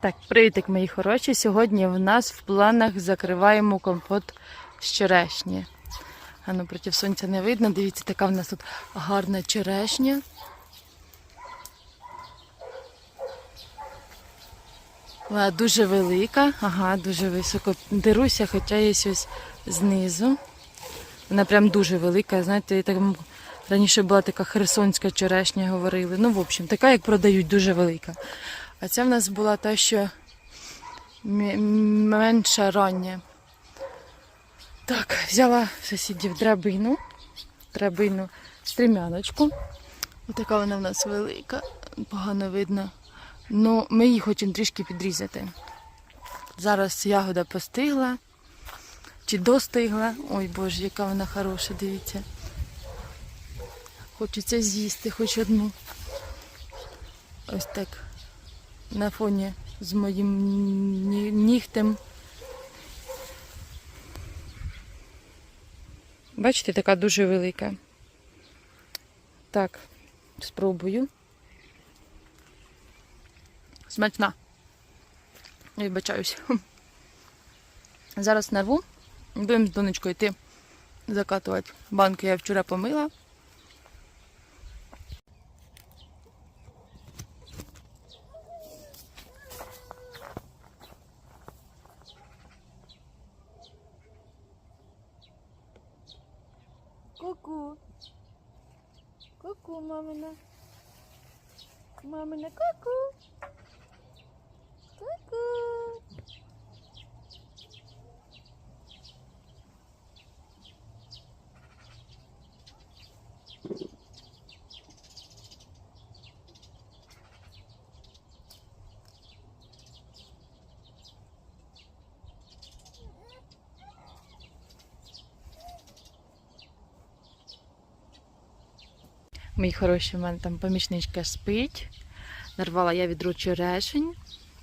Так, привітик, мої хороші. Сьогодні в нас в планах закриваємо компот з черешні. А ну проти сонця не видно. Дивіться, така в нас тут гарна черешня. Вона дуже велика, ага, дуже високо. Деруся, хоча є ось знизу. Вона прям дуже велика. Знаєте, так, раніше була така херсонська черешня, говорили. Ну, в общем, така, як продають, дуже велика. А це в нас була та, що менша рання. Так, взяла в сусідів драбину, драбину стрімяночку. Отака вона в нас велика, погано видно. Ну, ми її хочемо трішки підрізати. Зараз ягода постигла. Чи достигла? Ой Боже, яка вона хороша, дивіться. Хочеться з'їсти хоч одну. Ось так. На фоні з моїм нігтем. Бачите, така дуже велика. Так, спробую. Смачна. Вибачаюсь. Зараз нарву. Будемо з донечкою йти закатувати. Банки я вчора помила. Ку-ку. Ку-ку, мамина. Мамина ку-ку. Ку-ку. Мої хороші, в мене там помічничка спить. Нарвала я відро черешень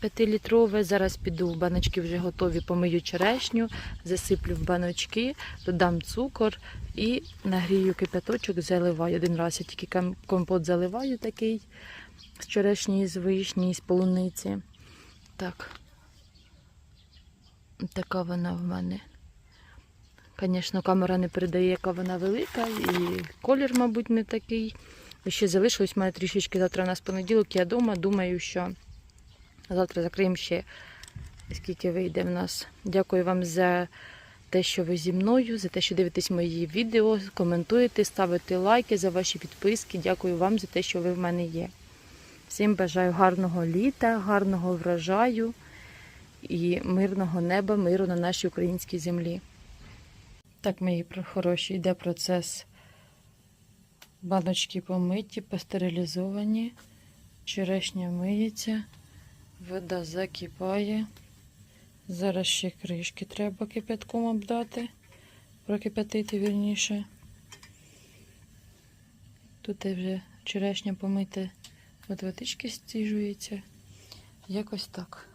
5-літрове. Зараз піду баночки вже готові, помию черешню, засиплю в баночки, додам цукор і нагрію кипяточок, заливаю. Один раз я тільки компот заливаю такий з черешні, з вишні, з полуниці. Так. Така вона в мене. Звісно, камера не передає, яка вона велика, і колір, мабуть, не такий. Ще залишилось мене трішечки завтра у нас понеділок, я вдома. Думаю, що завтра закриємо ще скільки вийде в нас. Дякую вам за те, що ви зі мною, за те, що дивитесь мої відео, коментуєте, ставите лайки за ваші підписки. Дякую вам за те, що ви в мене є. Всім бажаю гарного літа, гарного врожаю і мирного неба, миру на нашій українській землі. Так, мої хороші, йде процес. Баночки помиті, пастерилізовані, черешня миється, вода закипає. Зараз ще кришки треба кипятком обдати, прокипятити вірніше. Тут вже черешня помита, от водички стіжується. Якось так.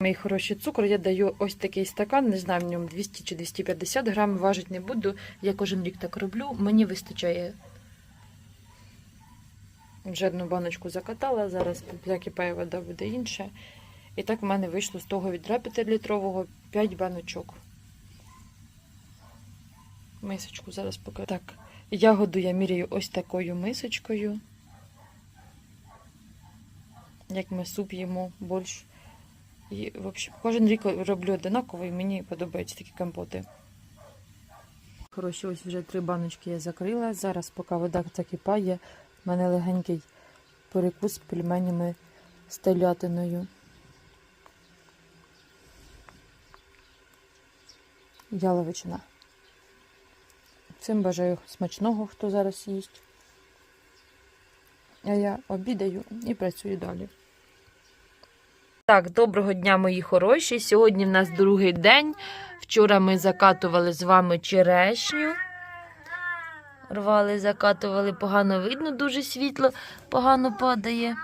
Мій хороший цукор, я даю ось такий стакан, не знаю в ньому 200 чи 250 грам, важити не буду. Я кожен рік так роблю. Мені вистачає. Вже одну баночку закатала, зараз закипає вода буде інша. І так в мене вийшло з того відра 5-літрового 5 баночок. Мисочку зараз покажу. Так, ягоду я міряю ось такою мисочкою. Як ми суп їмо, борщ. І, в общем, кожен рік роблю одинаково і мені подобаються такі компоти. Хороші, ось вже три баночки я закрила. Зараз, поки вода закипає, в мене легенький перекус з пельменями з телятиною. Яловичина. Всім бажаю смачного, хто зараз їсть. А я обідаю і працюю далі. Так, доброго дня, мої хороші. Сьогодні в нас другий день. Вчора ми закатували з вами черешню. Рвали, закатували, погано видно, дуже світло, погано падає.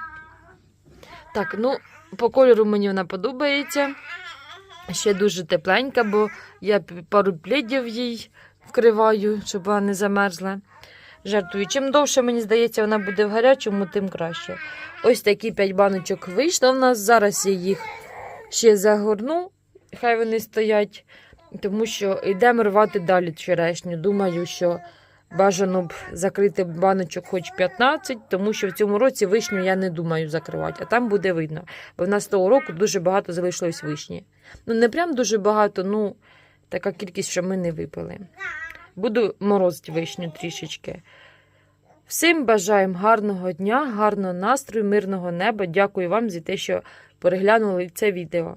Так, ну, по кольору мені вона подобається. Ще дуже тепленька, бо я пару плідів їй вкриваю, щоб вона не замерзла. Жартую. Чим довше, мені здається, вона буде в гарячому, тим краще. Ось такі 5 баночок вийшло в нас. Зараз я їх ще загорну, хай вони стоять, тому що йдемо рвати далі черешню. Думаю, що бажано б закрити баночок хоч 15, тому що в цьому році вишню я не думаю закривати, а там буде видно. Бо в нас того року дуже багато залишилось вишні. Ну, не прям дуже багато, ну така кількість, що ми не випили. Буду морозити вишню трішечки. Всім бажаємо гарного дня, гарного настрою, мирного неба. Дякую вам за те, що переглянули це відео.